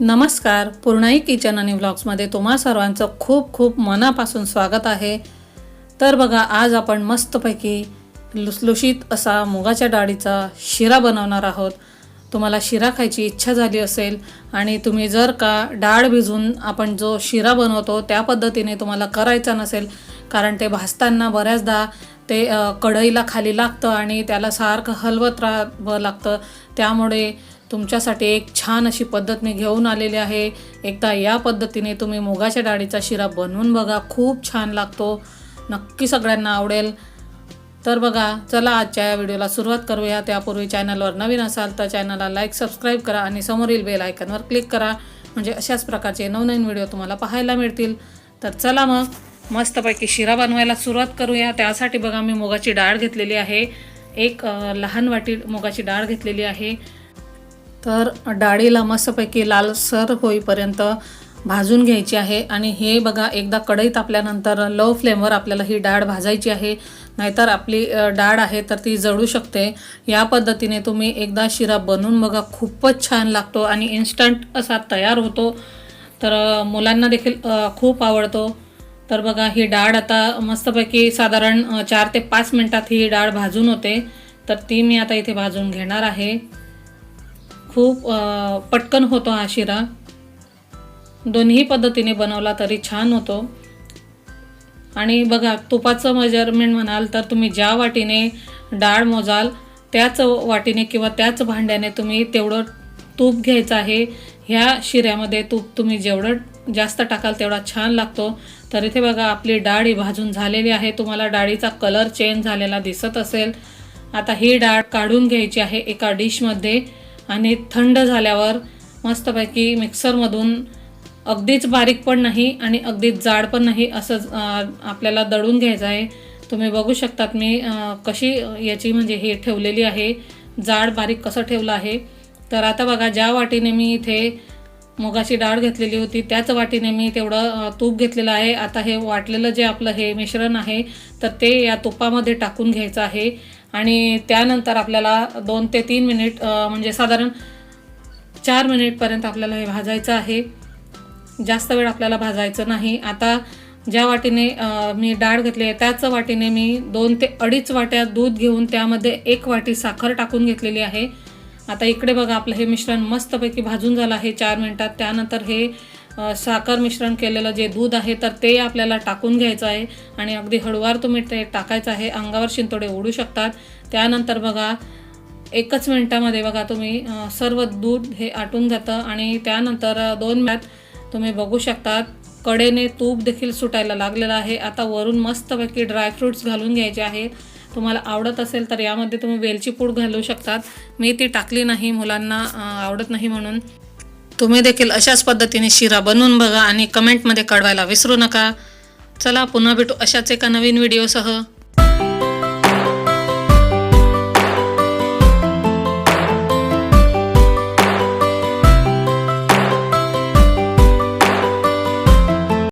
नमस्कार पूर्णाई किचन आणि व्लॉग्समध्ये तुम्हा सर्वांचं खूप खूप मनापासून स्वागत आहे. तर बघा आज आपण मस्तपैकी लुसलुशीत असा मुगाच्या डाळीचा शिरा बनवणार आहोत. तुम्हाला शिरा खायची इच्छा झाली असेल आणि तुम्ही जर का डाळ भिजून आपण जो शिरा बनवतो त्या पद्धतीने तुम्हाला करायचा नसेल कारण ते भाजताना बऱ्याचदा ते कढईला खाली लागतं आणि त्याला सारखं हलवत राहावं लागतं. त्यामुळे तुमच्यासाठी एक छान अशी पद्धत मी घेऊन आलेली आहे. एकदा या पद्धतीने तुम्ही मुगाच्या डाळीचा शिरा बनवून बघा. खूप छान लागतो. नक्की सगळ्यांना आवडेल. तर बघा चला आजच्या या व्हिडिओला सुरुवात करूया. त्यापूर्वी चॅनलवर नवीन असाल तर चॅनलला लाईक सबस्क्राईब करा आणि समोरील बेल आयकनवर क्लिक करा. म्हणजे अशाच प्रकारचे नवनवीन व्हिडिओ तुम्हाला पाहायला मिळतील. तर चला मग मस्तपैकी शिरा बनवायला सुरुवात करूया. त्यासाठी बघा मी मुगाची डाळ घेतलेली आहे. एक लहान वाटी मुगाची डाळ घेतलेली आहे. तर डाळीला मस्तपैकी लालसर होईपर्यंत भाजून घ्यायची आहे. आणि हे बघा एकदा कढई तापल्यानंतर लो फ्लेमवर आपल्याला ही डाळ भाजायची आहे. नाहीतर आपली डाळ आहे तर ती जळू शकते. या पद्धतीने तुम्ही एकदा शिरा बनवून बघा खूपच छान लागतो आणि इन्स्टंट असा तयार होतो. तर मुलांना देखील खूप आवडतो. तर बघा ही डाळ आता मस्तपैकी साधारण चार ते पाच मिनटात ही डाळ भाजून होते. तर ती मी आता इथे भाजून घेणार आहे. खूप पटकन होतो हा शिरा. दोन्ही पद्धतीने बनवला तरी छान होतो. आणि बघा तुपाचं मेजरमेंट म्हणाल तर तुम्ही ज्या वाटीने डाळ मोजाल त्याच वाटीने किंवा त्याच भांड्याने तुम्ही तेवढं तूप घ्यायचं आहे. ह्या शिऱ्यामध्ये तूप तुम्ही जेवढं जास्त टाकाल तेवढा छान लागतो. तर इथे बघा आपली डाळ ही भाजून झालेली आहे. तुम्हाला डाळीचा कलर चेंज झालेला दिसत असेल. आता ही डाळ काढून घ्यायची आहे एका डिशमध्ये आणि थंड झाल्यावर मस्तपैकी मिक्सरमधून अगदीच बारीक पण नाही आणि अगदीच जाड पण नाही असं आपल्याला दळून घ्यायचं आहे. तुम्ही बघू शकतात मी कशी याची म्हणजे हे ठेवलेली आहे. जाड बारीक कसं ठेवलं आहे. तर आता बघा ज्या वाटीने मी इथे मुगाची डाळ घेतलेली होती त्याच वाटीने मी तेवढं तूप घेतलेलं आहे. आता हे वाटलेलं जे आपलं हे मिश्रण आहे तर ते या तुपामध्ये टाकून घ्यायचं आहे. आणि त्यानंतर आपल्याला दोन ते तीन मिनिट म्हणजे साधारण चार मिनिटपर्यंत आपल्याला हे भाजायचं आहे. जास्त वेळ आपल्याला भाजायचं नाही. आता ज्या वाटीने मी डाळ घेतली आहे त्याच वाटीने मी दोन ते अडीच वाट्या दूध घेऊन त्यामध्ये एक वाटी साखर टाकून घेतलेली आहे. आता इकडे बघा आपलं हे मिश्रण मस्तपैकी भाजून झालं आहे चार मिनटात. त्यानंतर हे साखर मिश्रण केलेलं जे दूध आहे तर ते आपल्याला टाकून घ्यायचं आहे. आणि अगदी हळूवार तुम्ही ते टाकायचं आहे. अंगावर शिंतोडे उडू शकतात. त्यानंतर बघा एकच मिनटामध्ये बघा तुम्ही सर्व दूध हे आटून जातं आणि त्यानंतर दोन मिनटात तुम्ही बघू शकतात कडेने तूप देखील सुटायला लागलेलं आहे. आता वरून मस्तपैकी ड्रायफ्रूट्स घालून घ्यायचे आहे. तुम्हाला आवडत असेल तर यामध्ये तुम्ही वेलची पूड घालू शकतात. मी ती टाकली नाही मुलांना आवडत नाही म्हणून. तुम्ही देखील अशाच पद्धतीने शिरा बनवून बघा आणि कमेंटमध्ये कळवायला विसरू नका. चला पुन्हा भेटू अशाच एका नवीन व्हिडिओसह